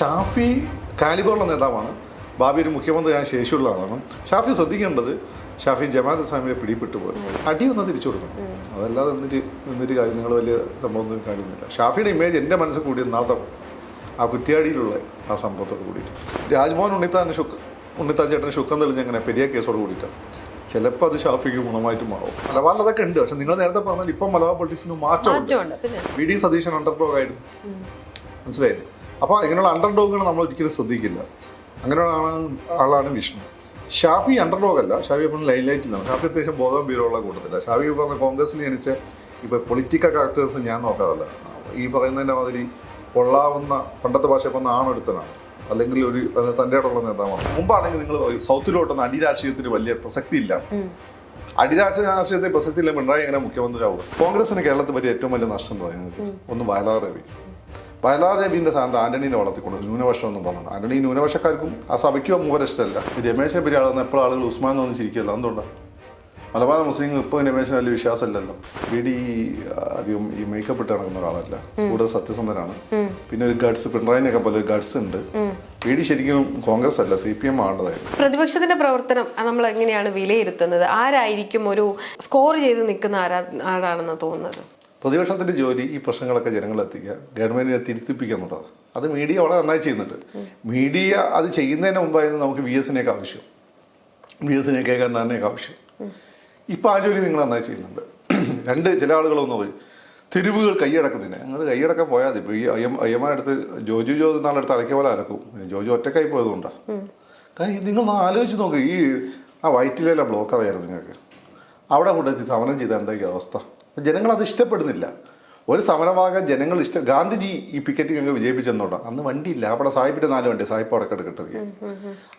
ഷാഫി കാലിബറുള്ള നേതാവാണ്. ബാബി ഒരു മുഖ്യമന്ത്രി ഞാൻ ശേഷിയുള്ള ആളാണ്. ഷാഫി ശ്രദ്ധിക്കേണ്ടത് ഷാഫി ജമാഅത്ത് ഇസ്ലാമിയെ പിടിപ്പെട്ടു പോയി. അടി ഒന്ന് തിരിച്ചു കൊടുക്കണം. അതല്ലാതെ എന്നിട്ട് നിന്നിട്ട് കാര്യം നിങ്ങൾ വലിയ സംഭവമൊന്നും കാര്യമൊന്നുമില്ല. ഷാഫിയുടെ ഇമേജ് എന്റെ മനസ്സിൽ കൂടി നാളത്തെ ആ കുറ്റിയാടിയിലുള്ള ആ സംഭവത്തോട് കൂടിയിട്ട്. രാജ്മോഹൻ ഉണ്ണിത്താൻ ശുക് ഉണ്ണിത്താൻ ചേട്ടൻ ശുക്കം തെളിഞ്ഞ് അങ്ങനെ പെരിയ കേസോട് കൂടിയിട്ടാണ് ചിലപ്പോൾ അത് ഷാഫിക്ക് ഗുണമായിട്ട് മാറും. മലബാറിൽ അതൊക്കെ ഉണ്ട്. പക്ഷെ നിങ്ങൾ നേരത്തെ പറഞ്ഞാൽ ഇപ്പം മലബാർ പൊളിറ്റിക്സിന് മാറ്റമുണ്ട്. പിന്നെ വി ഡി സതീശൻ അണ്ടർഡോഗ് ആയിരുന്നു മനസ്സിലായില്ലേ? അപ്പോൾ ഇങ്ങനെയുള്ള അണ്ടർ ഡോഗുകൾ നമ്മൾ ഒരിക്കലും ശ്രദ്ധിക്കില്ല. അങ്ങനെയുള്ള ആളാണ് വിഷ്ണു. ഷാഫി അണ്ടർ ഡോഗ് അല്ല. ഷാഫി ഇപ്പം ലൈലൈറ്റിലാണ് ഷാഫി അത്യാവശ്യം ബോധം ബീരമുള്ള കൂട്ടത്തില്ല ഷാഫി പറഞ്ഞ കോൺഗ്രസിൽ ജനിച്ച ഇപ്പോൾ പൊളിറ്റിക്കൽ കാരക്ടേഴ്സ് ഞാൻ നോക്കാറില്ല. ഈ പറയുന്നതിന്റെ മാതിരി കൊള്ളാവുന്ന പണ്ടത്തെ ഭാഷ പറഞ്ഞ ആണെടുത്തനാണ്. അല്ലെങ്കിൽ ഒരു തന്റെ ഇടമുള്ള നേതാവാണ്. മുമ്പാണെങ്കിൽ നിങ്ങൾ സൗത്തിലോട്ടൊന്നും അടിരാഷ്ട്രീയത്തിന് വലിയ പ്രസക്തി ഇല്ല അടിരാഷ്ട്രീയ രാഷ്ട്രീയത്തിൽ പ്രസക്തി ഇല്ല പിണറായി എങ്ങനെ മുഖ്യമന്ത്രിയാവും കോൺഗ്രസിന് കേരളത്തിൽ പറ്റിയ ഏറ്റവും വലിയ നഷ്ടം എന്താ ഒന്ന് വയലാർ രവി. വയലാർ രവീന്ദ്ര സ്ഥാനത്ത് ആന്റണീനെ വളർത്തിക്കൊണ്ട് ന്യൂനപക്ഷം എന്നും പറഞ്ഞു. ആന്റണി ന്യൂനപക്ഷക്കാർക്കും ആ സഭയ്ക്കും മൂവരിഷ്ടമല്ല രമേശിനെ പറ്റി ആളുന്ന എപ്പോഴും ആളുകൾ ഉസ്മാൻ എന്നൊന്നും ചിരിക്കില്ല എന്തുകൊണ്ടാണ് മലബാർ മുസ്ലിങ്ങൾ ഇപ്പോൾ രമേശിന് വലിയ വിശ്വാസമില്ലല്ലോ. ഡി അധികം ഈ മേക്കപ്പ് ഇട്ട് നടക്കുന്ന ഒരാളല്ല. കൂടുതൽ സത്യസന്ധനാണ്. പിന്നെ ഒരു ഗഡ്സ് പിണറായിനൊക്കെ പോലെ ഒരു ഗഡ്സ് ഉണ്ട്. വീടി ശരിക്കും കോൺഗ്രസ് അല്ല സി പി എം ആണ്ടതായിരുന്നു പ്രതിപക്ഷത്തിന്റെ പ്രവർത്തനം നമ്മൾ എങ്ങനെയാണ് വിലയിരുത്തുന്നത്? ആരായിരിക്കും ഒരു സ്കോർ ചെയ്ത് നിൽക്കുന്ന ആരാ ആരാണെന്ന് തോന്നുന്നത്? പ്രതിപക്ഷത്തിന്റെ ജോലി ഈ പ്രശ്നങ്ങളൊക്കെ ജനങ്ങളെത്തിക്കുക ഗവൺമെന്റിനെ തിരുത്തിപ്പിക്കുക എന്നുള്ളതാണ്. അത് മീഡിയ വളരെ നന്നായി ചെയ്യുന്നുണ്ട്. മീഡിയ അത് ചെയ്യുന്നതിന് മുമ്പായിരുന്നു നമുക്ക് വി എസിനെയൊക്കെ ആവശ്യം. വി എസിനെ കേൾക്കാനൊക്കെ ആവശ്യം. ഇപ്പോൾ ആ ജോലി നിങ്ങൾ നന്നായി ചെയ്യുന്നുണ്ട്. രണ്ട് ചില ആളുകളൊന്നും പറയും തെരുവുകൾ കൈയടക്കുന്നതിന്. നിങ്ങൾ കൈയടക്കാൻ പോയാൽ മതി ഇപ്പോൾ ഈ അയ്യം അയ്യമാരടുത്ത് ജോജു ജോ നാളെടുത്ത് അലക്കിയ പോലെ പിന്നെ ജോജു ഒറ്റക്കായി പോയതുകൊണ്ടാണ് കാരണം നിങ്ങൾ ഒന്ന് ആലോചിച്ച് നോക്ക്. ഈ ആ വയറ്റിലെല്ലാം ബ്ലോക്ക് ആയിരുന്നു നിങ്ങൾക്ക്. അവിടെ കൊണ്ടുവച്ച് സമരം ചെയ്ത എന്തൊക്കെയാണ് അവസ്ഥ? ജനങ്ങൾ അത് ഇഷ്ടപ്പെടുന്നില്ല. ഒരു സമരമാകാൻ ജനങ്ങൾ ഇഷ്ടം ഗാന്ധിജി ഈ പിക്കറ്റിംഗ് അങ്ങ് വിജയിപ്പിച്ചെന്നോണ്ടാ. അന്ന് വണ്ടിയില്ല. അവിടെ സാഹിപ്പിട്ട് നാല് വണ്ടി സാഹിപ്പ് അടക്കം കിട്ടുക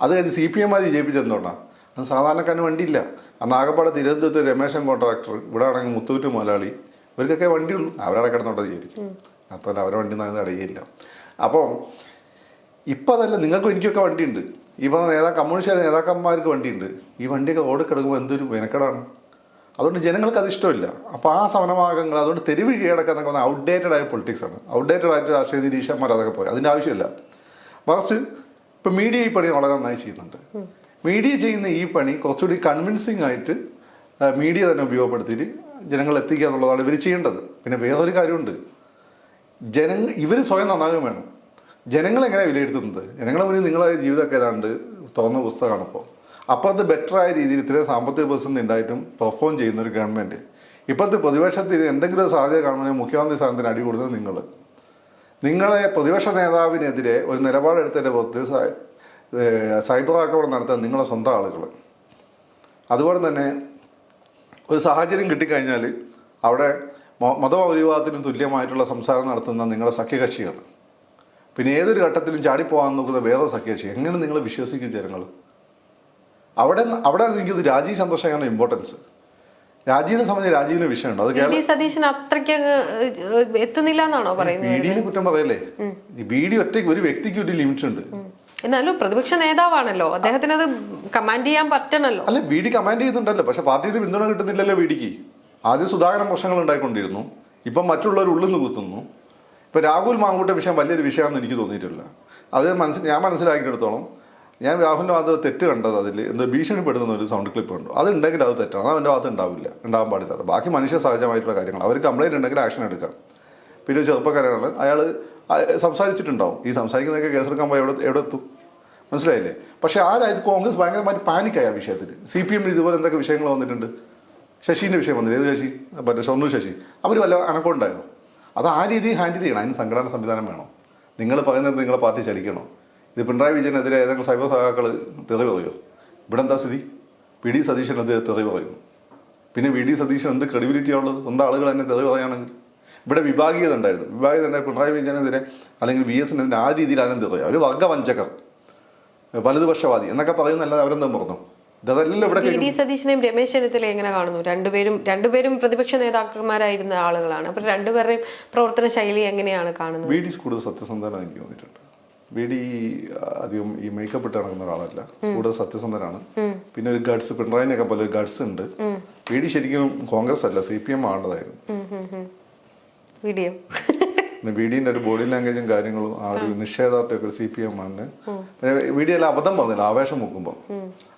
അത് കഴിഞ്ഞ് സി പി എംമാർ വിജയിപ്പിച്ചെന്നോണ്ടാ. അന്ന് സാധാരണക്കാരന് വണ്ടിയില്ല. അന്ന് ആകപ്പാടെ തിരുവനന്തപുരത്ത് രമേശൻ കോൺട്രാക്ടർ ഇവിടെ ആണെങ്കിൽ മുത്തൂറ്റ് മുതലാളി ഇവർക്കൊക്കെ വണ്ടിയുള്ളൂ. അവരവിടെ കിടന്നോണ്ട് വിചാരിക്കും. അത്ര അവരെ വണ്ടി നിന്ന് അടയില്ല അപ്പോൾ ഇപ്പം അതല്ല നിങ്ങൾക്കും എനിക്കൊക്കെ വണ്ടിയുണ്ട്. പറഞ്ഞ നേതാ കമ്മ്യൂണിസ്റ്റ് നേതാക്കന്മാർക്ക് വണ്ടിയുണ്ട്. ഈ വണ്ടിയൊക്കെ ഓടിക്കിടക്കുമ്പോൾ എന്തൊരു മെനക്കെടാണ്. അതുകൊണ്ട് ജനങ്ങൾക്ക് അത് ഇഷ്ടമില്ല. അപ്പോൾ ആ സമരമാർഗങ്ങൾ അതുകൊണ്ട് തെരുവ് എന്നൊക്കെ പറഞ്ഞാൽ ഔട്ട്ഡേറ്റഡ് ആയ പൊളിറ്റിക്സ് ആണ്. ഔട്ട്ഡേറ്റഡ് ആയിട്ട് രാഷ്ട്രീയ നിരീക്ഷകന്മാർ അതൊക്കെ പോയി. അതിന്റെ ആവശ്യമില്ല. മറിച്ച് ഇപ്പം മീഡിയ ഈ പണി വളരെ നന്നായി ചെയ്യുന്നുണ്ട്. മീഡിയ ചെയ്യുന്ന ഈ പണി കുറച്ചുകൂടി കൺവിൻസിങ് ആയിട്ട് മീഡിയ തന്നെ ഉപയോഗപ്പെടുത്തിയിട്ട് ജനങ്ങൾ എത്തിക്കുക എന്നുള്ളതാണ് ഇവർ ചെയ്യേണ്ടത്. പിന്നെ വേറൊരു കാര്യമുണ്ട്. ജനങ്ങൾ ഇവർ സ്വയം നന്നാകുകയും വേണം. ജനങ്ങളെങ്ങനെ വിലയിരുത്തുന്നത്? ജനങ്ങളെ മുന്നിൽ നിങ്ങളെ ജീവിതമൊക്കെ ഏതാണ്ട് തുറന്ന പുസ്തകമാണ് ഇപ്പോൾ അപ്പോൾ അത് ബെറ്ററായ രീതിയിൽ ഇത്രയും സാമ്പത്തിക പ്രതിസന്ധി ഉണ്ടായിട്ടും പെർഫോം ചെയ്യുന്ന ഒരു ഗവൺമെന്റ് ഇപ്പോഴത്തെ പ്രതിപക്ഷത്തിൽ എന്തെങ്കിലും സാധ്യത കാണുമ്പോൾ മുഖ്യമന്ത്രി സ്ഥാനത്തിന് അടി കൊടുത്തത് നിങ്ങൾ നിങ്ങളെ പ്രതിപക്ഷ നേതാവിനെതിരെ ഒരു നിലപാടെടുത്തതിന്റെ പുറത്ത് സൈബർ ആക്രമണം നടത്താൻ നിങ്ങളെ സ്വന്തം ആളുകൾ അതുപോലെ തന്നെ ഒരു സാഹചര്യം കിട്ടിക്കഴിഞ്ഞാൽ അവിടെ മ- മതമൗലിവാദത്തിനും തുല്യമായിട്ടുള്ള സംസാരം നടത്തുന്ന നിങ്ങളുടെ സഖ്യകക്ഷികൾ പിന്നെ ഏതൊരു ഘട്ടത്തിലും ചാടിപ്പോകാൻ നോക്കുന്ന വേറെ സഖ്യകക്ഷി. എങ്ങനെ നിങ്ങൾ വിശ്വസിക്കും ജനങ്ങൾ അവിടെ അവിടെ എനിക്കത് രാജീവ് ചന്ദ്രശേഖരന് ഇമ്പോർട്ടൻസ് രാജീവിനെ സംബന്ധിച്ച് രാജീവിന് വിഷയമുണ്ട്. അത് സതീശൻ അത്രയ്ക്ക് എത്തുന്നില്ല എന്നാണോ പറയുന്നത്? ബി ഡിനെ കുറ്റം പറയല്ലേ? ബി ഡി ഒറ്റയ്ക്ക് ഒരു വ്യക്തിക്ക് ഒരു ലിമിറ്റ് ഉണ്ട് എന്നാലും പ്രതിപക്ഷ നേതാവാണല്ലോ. അദ്ദേഹത്തിന് അത് കമാൻഡ് ചെയ്യാൻ പറ്റണല്ലോ. അല്ല ബി ഡി കമാൻഡ് ചെയ്യുന്നുണ്ടല്ലോ പക്ഷെ പാർട്ടിയിൽ പിന്തുണ കിട്ടുന്നില്ലല്ലോ ബി ഡിക്ക്. ആദ്യം സുധാകരൻ പ്രശ്നങ്ങൾ ഉണ്ടായിക്കൊണ്ടിരുന്നു. ഇപ്പം മറ്റുള്ളവർ ഉള്ളിൽ നിന്ന് കുത്തുന്നു. ഇപ്പം രാഹുൽ മാങ്കൂട്ട വിഷയം വലിയൊരു വിഷയമാണെന്ന് എനിക്ക് തോന്നിയിട്ടില്ല. അത് മനസ്സിൽ ഞാൻ മനസ്സിലാക്കിയെടുത്തോളം ഞാൻ രാഹുലിന്റെ ഭാഗത്ത് തെറ്റ് കണ്ടത് അതിൽ എന്തോ ഭീഷണിപ്പെടുത്തുന്ന ഒരു സൗണ്ട് ക്ലിപ്പ് ഉണ്ട് അത് ഉണ്ടെങ്കിൽ അത് തെറ്റാണ്. അത് അവന്റെ ഭാഗത്ത് ഉണ്ടാവില്ല. ഉണ്ടാവാൻ പാടില്ല. ബാക്കി മനുഷ്യ സഹജമായിട്ടുള്ള കാര്യങ്ങൾ. അവർ കംപ്ലൈന്റ് ഉണ്ടെങ്കിൽ ആക്ഷൻ എടുക്കാം. പിന്നെ ചെറുപ്പക്കാരാണ്. അയാൾ സംസാരിച്ചിട്ടുണ്ടാവും. ഈ സംസാരിക്കുന്നതൊക്കെ കേസെടുക്കാൻ പോയി എവിടെ എവിടെ എത്തും? മനസ്സിലായില്ലേ? പക്ഷേ ആ രാജ്യത്ത് കോൺഗ്രസ് ഭയങ്കരമായിട്ട് പാനിക്കായി ആ വിഷയത്തിൽ സി പി എമ്മിൽ ഇതുപോലെ എന്തൊക്കെ വിഷയങ്ങൾ വന്നിട്ടുണ്ട്? ശശീന്റെ വിഷയം വന്നില്ല? ഏത് ശശി? മറ്റേ ഷൊർണൂർ ശശി. അവർ വല്ല അനക്കോണ്ടായോ അത് ആ രീതിയിൽ ഹാൻഡിൽ ചെയ്യണം. അതിന് സംഘടനാ സംവിധാനം വേണം. നിങ്ങൾ പറയുന്നത് നിങ്ങളെ പാർട്ടി ചലിക്കണോ? ഇത് പിണറായി വിജയനെതിരെ ഏതെങ്കിലും സൈബർ സഹാക്കൾ തെറി പറയോ? ഇവിടെ എന്താ സ്ഥിതി? പി ഡി സതീശനെതിരെ തെറി പറയും? പിന്നെ വി ഡി സതീശൻ എന്ത് ക്രെഡിബിലിറ്റി ഉള്ളത്? സ്വന്തം ആളുകൾ തന്നെ തെറി പറയുകയാണെങ്കിൽ. ഇവിടെ വിഭാഗീയത ഉണ്ടായിരുന്നു. വിഭാഗീയത ഉണ്ടായ പിണറായി വിജയനെതിരെ അല്ലെങ്കിൽ വി എസിനെതിരെ ആ രീതിയിൽ ആരും തെറി അവർ വർഗവഞ്ചകർ. വലതുപക്ഷവാദി എന്നൊക്കെ പറയുന്നല്ലാതെ അവരെന്തും പറഞ്ഞു സതീശനെയും രമേശ് ചെന്നിത്തല എങ്ങനെ കാണുന്നു? രണ്ടുപേരും രണ്ടുപേരും പ്രതിപക്ഷ നേതാക്കന്മാരായിരുന്ന ആളുകളാണ്. അപ്പൊ രണ്ടുപേരുടെയും പ്രവർത്തന ശൈലി എങ്ങനെയാണ് കാണുന്നത്? സത്യസന്ധത ഡി കൂടുതൽ സത്യസന്ധനാണ് എനിക്ക് തോന്നിയിട്ടുണ്ട്. ഡി അധികം ഈ മേക്കപ്പ് ഇട്ട് നടക്കുന്ന ഒരാളല്ല. കൂടുതൽ സത്യസന്ധനാണ്. പിന്നെ ഒരു ഗഡ്സ് പിണറായിനൊക്കെ പോലെ ഒരു ഗഡ്സ് ഉണ്ട് വീടി ശരിക്കും കോൺഗ്രസ് അല്ല സി പി എം ആണ്ടതായിരുന്നു വീഡിയോ. പിന്നെ വി ഒരു ബോഡി ലാംഗ്വേജും കാര്യങ്ങളും ആ ഒരു നിഷേധാർത്ഥമൊക്കെ സി പി എം ആണ് വി ഡി എല്ലാം അബദ്ധം പറഞ്ഞില്ല ആവേശം നോക്കുമ്പോൾ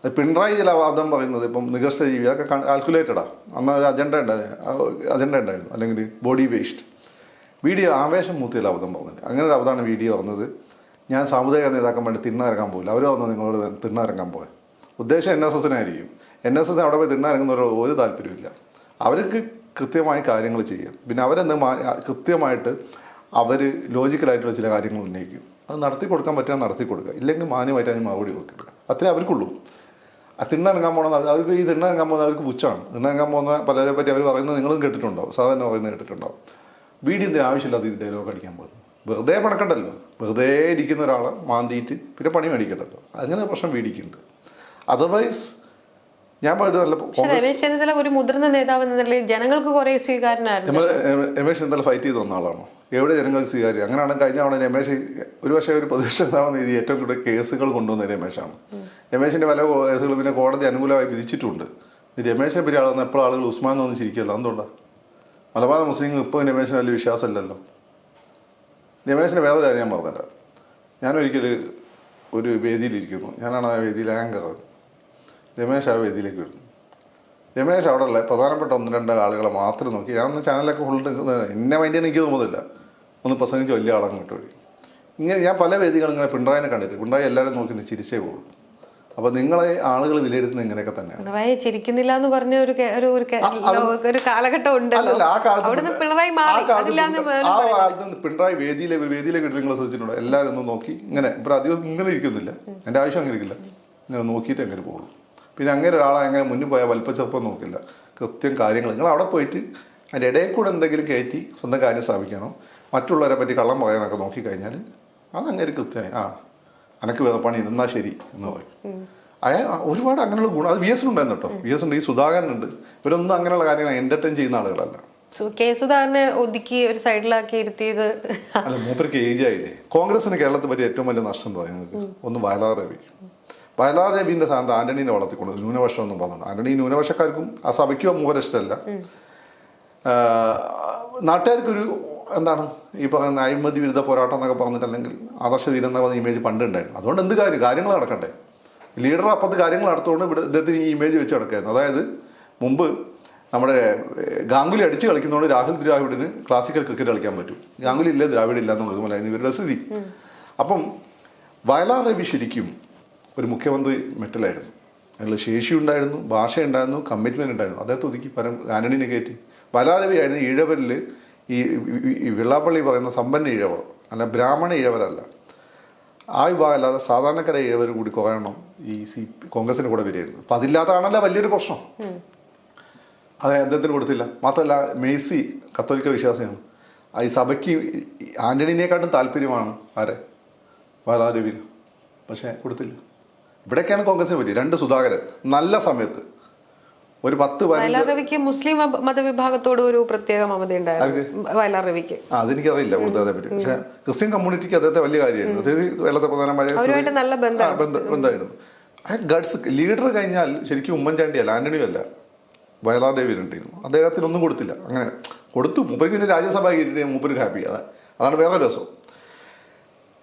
അത് പിണറായി ചില അബദ്ധം പറയുന്നത് ഇപ്പം നികർഷ്ട ജീവി അതൊക്കെ കാൽക്കുലേറ്റഡാ അന്ന് ഒരു അജണ്ട ഉണ്ടായിരുന്നു അജണ്ട ഉണ്ടായിരുന്നു. അല്ലെങ്കിൽ ബോഡി വേസ്റ്റ് വീഡിയോ ആവേശം മൂത്തിയിൽ അബദ്ധം പറഞ്ഞില്ല അങ്ങനെ ഒരു അബദ്ധമാണ് വീഡിയോ വന്നത്. പറഞ്ഞത് ഞാൻ സാമുദായിക നേതാക്കന്മാരുടെ തിന്നിറങ്ങാൻ പോകില്ല അവർ വന്ന് നിങ്ങളോട് തിണ്ണയിറങ്ങാൻ പോയത് ഉദ്ദേശം എൻ എസ് എസിനായിരിക്കും. എൻ എസ് എസ് അവിടെ പോയി തിന്നിറങ്ങുന്നവരോട് ഒരു താല്പര്യമില്ല അവർക്ക് കൃത്യമായി കാര്യങ്ങൾ ചെയ്യാം. പിന്നെ അവരെന്ത് കൃത്യമായിട്ട് അവർ ലോജിക്കലായിട്ടുള്ള ചില കാര്യങ്ങൾ ഉന്നയിക്കും. അത് നടത്തി കൊടുക്കാൻ പറ്റുക നടത്തി കൊടുക്കുക. ഇല്ലെങ്കിൽ മാന്യമായിട്ട് അതിന് മറുപടി കൊടുക്കുക അത്രേ അവർക്കുള്ളൂ. ആ തിണ്ണിറങ്ങാൻ പോകണം അവർക്ക് ഈ തിണ്ണിറങ്ങാൻ പോകുന്ന അവർക്ക് പുച്ഛമാണ്. തിണ്ണിറങ്ങാൻ പോകുന്ന പലരെ പറ്റി അവർ പറയുന്നത് നിങ്ങളും കേട്ടിട്ടുണ്ടാവും. സാധാരണ പറയുന്നത് കേട്ടിട്ടുണ്ടാവും. വീടിന്റെ ആവശ്യമില്ലാത്ത ഈ ഡയലോഗ് അടിക്കാൻ പോകുന്നു വെറുതെ പണക്കണ്ടല്ലോ. വെറുതെ ഇരിക്കുന്ന ഒരാളെ മാന്തിയിട്ട് പിന്നെ പണി മേടിക്കണ്ടല്ലോ. അങ്ങനെ പ്രശ്നം വീടിക്കുന്നുണ്ട് അതർവൈസ് ഞാൻ പറഞ്ഞത് നല്ല രമേശ് ചെന്നിത്തല ഒരു മുതിർന്ന നേതാവ് എന്ന നിലയിൽ ജനങ്ങൾക്ക് കുറെ സ്വീകാരനായിരുന്നു രമ- രമ- രമേശ് ചെന്നിത്തല ഫൈറ്റ് ചെയ്ത് വന്ന ആളാണോ എവിടെ ജനങ്ങൾക്ക് സ്വീകാര്യം? അങ്ങനെയാണ് കഴിഞ്ഞ തവണ രമേശ് ഒരു പക്ഷേ ഒരു പ്രതിപക്ഷ നേതാവെന്ന രീതി ഏറ്റവും കൂടുതൽ കേസുകൾ കൊണ്ടുവന്ന രമേശാണ്. രമേശിന്റെ പല കേസുകൾ പിന്നെ കോടതി അനുകൂലമായി വിധിച്ചിട്ടുണ്ട്. രമേശിനെ പറ്റി ആളെന്ന് എപ്പോഴും ആളുകൾ ഉസ്മാൻ എന്ന് ചിരിക്കല്ലോ എന്തുകൊണ്ടാണ് മലബാർ മുസ്ലിങ്ങൾ ഇപ്പോൾ രമേശിന് വലിയ വിശ്വാസമില്ലല്ലോ. രമേശിന്റെ വേറൊരു കാര്യം ഞാൻ പറഞ്ഞിട്ട് ഞാനൊരിക്കൽ ഒരു വേദിയിലിരിക്കുന്നു. ഞാനാണ് ആ വേദിയിൽ ആങ്കർ രമേശ് ആ വേദിയിലേക്ക് വരുന്നു. രമേശ് അവിടെ ഉള്ള പ്രധാനപ്പെട്ട ഒന്ന് രണ്ട് ആളുകളെ മാത്രം നോക്കി. ഞാൻ ഒന്ന് ചാനലൊക്കെ ഫുൾ എന്നെ മൈൻഡ് എനിക്ക് തോന്നുന്നില്ല. ഒന്ന് പ്രസംഗിച്ച് വലിയ ആളങ്ങോട്ട് വഴി ഇങ്ങനെ ഞാൻ പല വേദികളും ഇങ്ങനെ പിണറായിനെ കണ്ടിട്ട് പിണറായി എല്ലാവരും നോക്കി ചിരിച്ചേ പോകുള്ളൂ അപ്പോൾ നിങ്ങളെ ആളുകൾ വിലയിരുത്തുന്നത് ഇങ്ങനെയൊക്കെ തന്നെയാണ്. പിണറായി ചിരിക്കുന്നില്ല എന്ന് പറഞ്ഞ ഒരു ഒരു കാലഘട്ടം ഉണ്ട് അല്ലല്ല ആ കാലത്ത് പിണറായി മാറി. ആ കാലത്ത് പിണറായി വേദിയിലേക്ക് ഒരു വേദിയിലേക്ക് എടുത്ത് നിങ്ങൾ ശ്രദ്ധിച്ചിട്ടുണ്ടോ? എല്ലാവരും ഒന്ന് നോക്കി. ഇങ്ങനെ ഇപ്പൊ അധികം ഇങ്ങനെ ഇരിക്കുന്നില്ല. എന്റെ ആവശ്യം അങ്ങനെ ഇരിക്കില്ല. ഇങ്ങനെ നോക്കിയിട്ട് അങ്ങനെ പോകുള്ളൂ പിന്നെ അങ്ങനെ ഒരാളെ അങ്ങനെ മുന്നിൽ പോയാൽ വലിപ്പച്ചെറുപ്പം നോക്കില്ല. കൃത്യം കാര്യങ്ങൾ. നിങ്ങൾ അവിടെ പോയിട്ട് അതിന്റെ ഇടയിൽ കൂടെ എന്തെങ്കിലും കയറ്റി സ്വന്തം കാര്യം സ്ഥാപിക്കണോ. മറ്റുള്ളവരെ പറ്റി കള്ളം പറയാനൊക്കെ നോക്കിക്കഴിഞ്ഞാൽ അതങ്ങനെ കൃത്യമായി ആ. അനക്ക് വേദപ്പാണി പണി നിന്നാ ശരി എന്ന് പറയും. അയാൾ ഒരുപാട് അങ്ങനെയുള്ള ഗുണം അത് വി എസ് ഉണ്ടായിരുന്നു കേട്ടോ. വി എസ് ഉണ്ട് ഈ സുധാകരനുണ്ട് ഇവരൊന്നും അങ്ങനെയുള്ള കാര്യങ്ങൾ എന്റർടൈൻ ചെയ്യുന്ന ആളുകളല്ല. കെ സുധാകരനെ ഒതുക്കി ഒരു സൈഡിലാക്കി ഇരുത്തിയത് അല്ല മൂപ്പർക്ക് ഏജ് ആയില്ലേ. കോൺഗ്രസിന് കേരളത്തിൽ പറ്റിയ ഏറ്റവും വലിയ നഷ്ടം എന്താ നിങ്ങൾക്ക് ഒന്ന് വയലാർ രവി. വയലാർ രവിന്റെ സ്ഥാനത്ത് ആന്റണീനെ വളർത്തിക്കൊണ്ട് ന്യൂനപക്ഷം ഒന്നും പറഞ്ഞു ആന്റണി ന്യൂനപക്ഷക്കാർക്കും ആ സഭയ്ക്കും മൂവരെ ഇഷ്ടമല്ല നാട്ടുകാർക്കൊരു എന്താണ് ഈ പറയുന്ന അഴിമതി വിരുദ്ധ പോരാട്ടം എന്നൊക്കെ പറഞ്ഞിട്ട് അല്ലെങ്കിൽ ആദർശ തീരം എന്ന പറഞ്ഞ ഇമേജ് പണ്ട് ഉണ്ടായിരുന്നു. അതുകൊണ്ട് എന്ത് കാര്യം കാര്യങ്ങൾ നടക്കണ്ടേ? ലീഡർ അപ്പത്ത് കാര്യങ്ങൾ നടത്തുകൊണ്ട് ഇവിടെ ഇദ്ദേഹത്തിന് ഈ ഇമേജ് വെച്ച് കിടക്കായിരുന്നു അതായത് മുമ്പ് നമ്മുടെ ഗാംഗുലി അടിച്ച് കളിക്കുന്നതുകൊണ്ട് രാഹുൽ ദ്രാവിഡിന് ക്ലാസിക്കൽ ക്രിക്കറ്റ് കളിക്കാൻ പറ്റും. ഗാംഗുലി ഇല്ല ദ്രാവിഡ് ഇല്ല എന്നുള്ളത് എന്നുള്ളതുപോലായിരുന്നു ഇവരുടെ സ്ഥിതി. അപ്പം വയലാർ രവി ശരിക്കും ഒരു മുഖ്യമന്ത്രി മെറ്റലായിരുന്നു. അതിനുള്ള ശേഷി ഉണ്ടായിരുന്നു ഭാഷ ഉണ്ടായിരുന്നു അദ്ദേഹത്തെ ഒതുക്കി പരം ആന്റണിനെ കയറ്റി. വയലാർ രവി ആയിരുന്നു ഈഴവരിൽ ഈ വെള്ളാപ്പള്ളി പറയുന്ന സമ്പന്ന ഇഴവ് അല്ല ബ്രാഹ്മണ ഇഴവരല്ല ആ വിഭാഗം അല്ലാതെ സാധാരണക്കാര ഇഴവർ കൂടി കുറയണം ഈ സി കോൺഗ്രസിന് കൂടെ വരികയായിരുന്നു. അപ്പം അതില്ലാത്തതാണല്ലോ വലിയൊരു പ്രശ്നം. അത് അദ്ദേഹത്തിന് കൊടുത്തില്ല. മാത്രമല്ല മേസി കത്തോലിക്ക വിശ്വാസിയാണ്. ആ ഈ സഭയ്ക്ക് ആന്റണിനെക്കാട്ടും താല്പര്യമാണ് ആരെ? ബാലാരവിന് പക്ഷേ കൊടുത്തില്ല. ഇവിടെയൊക്കെയാണ് കോൺഗ്രസിന് പറ്റി രണ്ട് സുധാകരൻ. നല്ല സമയത്ത് ഒരു പത്ത് വയലാർ രവിക്ക് മുസ്ലിം മതവിഭാഗത്തോട് ഒരു പ്രത്യേക മമത ഉണ്ടായിരുന്നു. വയലാർ രവിക്ക് അതെനിക്കറിയില്ല കൊടുത്തതിനെ പറ്റി. പക്ഷേ ക്രിസ്ത്യൻ കമ്മ്യൂണിറ്റിക്ക് അദ്ദേഹത്തെ വലിയ കാര്യമായിരുന്നു. കേരളത്തെ പ്രധാനമായ നല്ല ബന്ധമായിരുന്നു. അയാൾ ഗഡ്സ് ലീഡർ കഴിഞ്ഞാൽ ശരിക്കും ഉമ്മൻചാണ്ടി അല്ല ആന്റണിയും അല്ല. വയലാർ ദേവി ഉണ്ടായിരുന്നു അദ്ദേഹത്തിന് ഒന്നും കൊടുത്തില്ല. അങ്ങനെ കൊടുത്തു. മൂപ്പർക്ക് പിന്നെ രാജ്യസഭ കിട്ടിയിട്ട് മൂപ്പർക്ക് ഹാപ്പി. അതാ അതാണ് വേറെ രസം.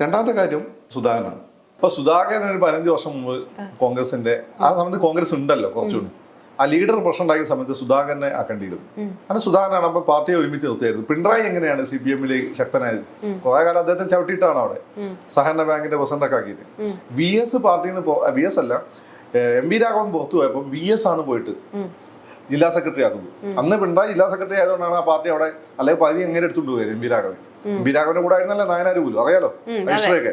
രണ്ടാമത്തെ കാര്യം സുധാകരനാണ്. അപ്പൊ സുധാകരൻ ഒരു പതിനഞ്ച് വർഷം മുമ്പ് കോൺഗ്രസിന്റെ ആ സമയത്ത് കോൺഗ്രസ് ഉണ്ടല്ലോ കുറച്ചുകൂടി. ആ ലീഡർ പ്രശ്നം ഉണ്ടാക്കിയ സമയത്ത് സുധാകരനെ ആക്കേണ്ടിയിരുന്നു അങ്ങനെ സുധാകരനാണ് അപ്പൊ പാർട്ടിയെ ഒരുമിച്ച് നിർത്തിയായിരുന്നു പിണറായി എങ്ങനെയാണ് സി പി എമ്മിലെ ശക്തനായത്? കുറെ കാലം അദ്ദേഹത്തെ ചവിട്ടിയിട്ടാണ് അവിടെ. സഹകരണ ബാങ്കിന്റെ പ്രസിഡന്റ് ഒക്കെ ആക്കിയിട്ട്. വി എസ് പാർട്ടിയിൽ നിന്ന് വി എസ് അല്ല എം വി രാഘവൻ പുറത്തു പോയപ്പോൾ വി എസ് ആണ് പോയിട്ട് ജില്ലാ സെക്രട്ടറി ആക്കുന്നത്. അന്ന് പിണറായി ജില്ലാ സെക്രട്ടറി ആയതുകൊണ്ടാണ് ആ പാർട്ടി അവിടെ അല്ലെങ്കിൽ പകുതി എങ്ങനെ എടുത്തുകൊണ്ട് പോയത് M V Raghavan. M V രാഘവന്റെ കൂടെ ആയിരുന്നല്ലേ നായനാര് പോലും? അറിയാലോ? ഹിസ്റ്ററിയൊക്കെ